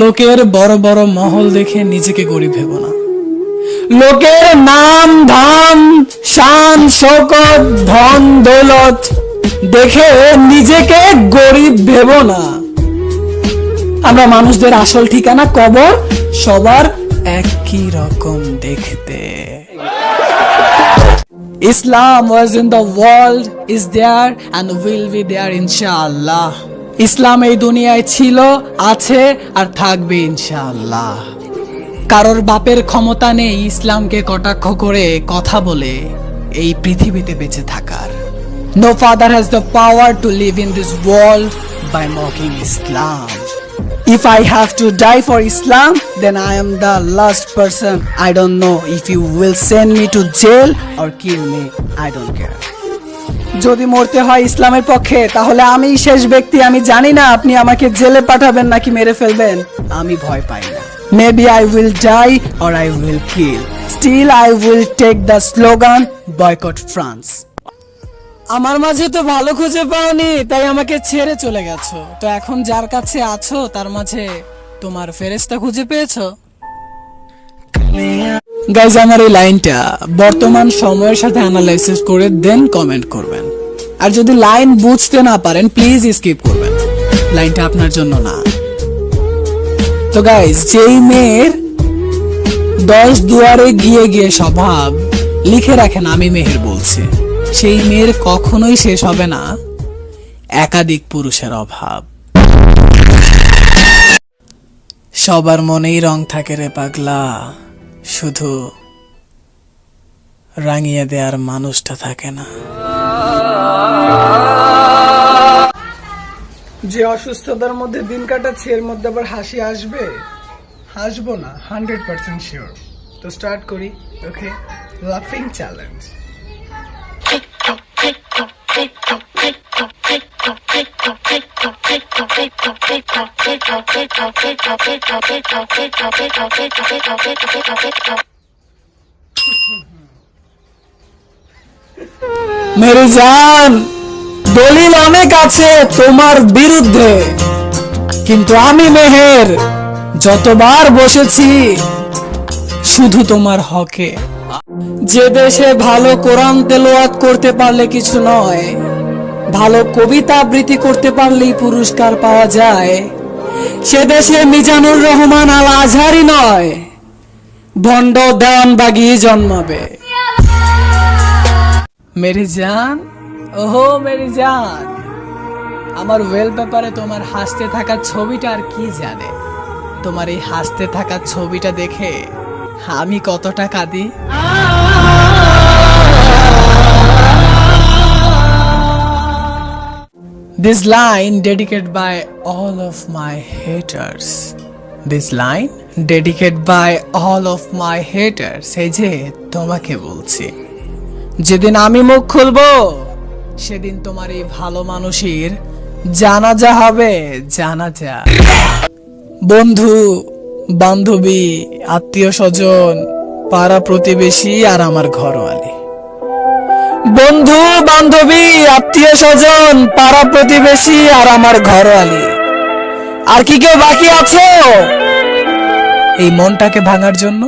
লোকের বড় বড় মহল দেখে নিজেকে গরিব ভেব না। লোকের নাম ধাম শান শকত ধন দৌলত দেখে নিজেকে গরিব ভেব না। আমরা মানুষদের আসল ঠিকানা কবর সবার একই রকম দেখতে। Islam was in the world, is there, and will be there ইনশাআল্লাহ। ইসলাম এই দুনিয়ায় ছিল আছে আর থাকবে ইনশাআল্লাহ কারোর বাপের ক্ষমতা নেই ইসলামকে কটাক্ষ করে কথা বলে এই পৃথিবীতে বেঁচে থাকার no father has the power to live in this world by mocking Islam If I have to die for Islam, then I am the last person. I don't know if you will send me to jail or kill me. I don't care. যদি মরতে হয় ইসলামের পক্ষে, তাহলে আমি শেষ ব্যক্তি। আমি জানি না আপনি আমাকে জেলে পাঠাবেন নাকি মেরে ফেলবেন। আমি ভয় পাই না। Maybe I will die or I will kill still I will take the slogan boycott France আমার মাঝে তো ভালো খুঁজে পাওনি, তাই আমাকে ছেড়ে চলে গেছো। তো এখন যার কাছে আছো, তার মাঝে তোমার ফেরেস্তা খুঁজে পেয়েছ? গাইজ আমার এই লাইনটা বর্তমান সময়ের সাথে অ্যানালাইসিস করে দেন কমেন্ট করবেন। আর যদি লাইন বুঝতে না পারেন প্লিজ স্কিপ করবেন। লাইনটা আপনার জন্য না। তো গাইজ যেই মেয়ের দশ দুয়ারে গিয়ে গিয়ে স্বভাব লিখে রাখেন, আমি মেহের বলছি। সেই মেয়ের কখনোই শেষ হবে না একাধিক পুরুষের অভাব। সবার মনেই রং থাকে রে পাগলা। শুধু রাঙিয়ে দেওয়ার মানুষটা থাকে না। যে অসুস্থতার মধ্যে দিন কাটাচ্ছে এর মধ্যে আবার হাসি আসবে? হাসবো না হান্ড্রেড পার্সেন্ট শিওর তো স্টার্ট করি ওকে লাফিং চ্যালেঞ্জ মেরে জান দলিল অনেক আছে তোমার বিরুদ্ধে কিন্তু আমি মেহের যতবার বসেছি শুধু তোমার হকে যে দেশে ভালো কোরআন তেলোয়াত করতে পারলে কিছু নয় ভালো কবিতা আবৃত্তি করতে পারলেই পুরস্কার পাওয়া যায়। সে দেশে মিজানুর রহমান আল আজহারি নয়, ভণ্ড দেওয়ান বাগি জন্মাবে। মেরি জান, ওহো মেরি জান, আমার ওয়েল পেপারে তোমার হাসতে থাকা ছবিটা আর কি জানে? তোমার এই হাসতে থাকা ছবিটা দেখে আমি কতটা কাঁদি? This line dedicated by all of my haters. This line dedicated by all of my haters. এই যে তোমাকে বলছি, যেদিন আমি মুখ খুলবো, সেদিন তোমার এই ভালো মানুষের জানাজা হবে, জানাজা বন্ধু, বান্ধবী, আত্মীয় স্বজন, পাড়া প্রতিবেশী আর আমার ঘরওয়ালি বন্ধু, বান্ধবী, আত্মীয় স্বজন, পাড়া প্রতিবেশী আর আমার ঘরওয়ালি আর কি কেউ বাকি আছো? এই মনটাকে ভাঙার জন্য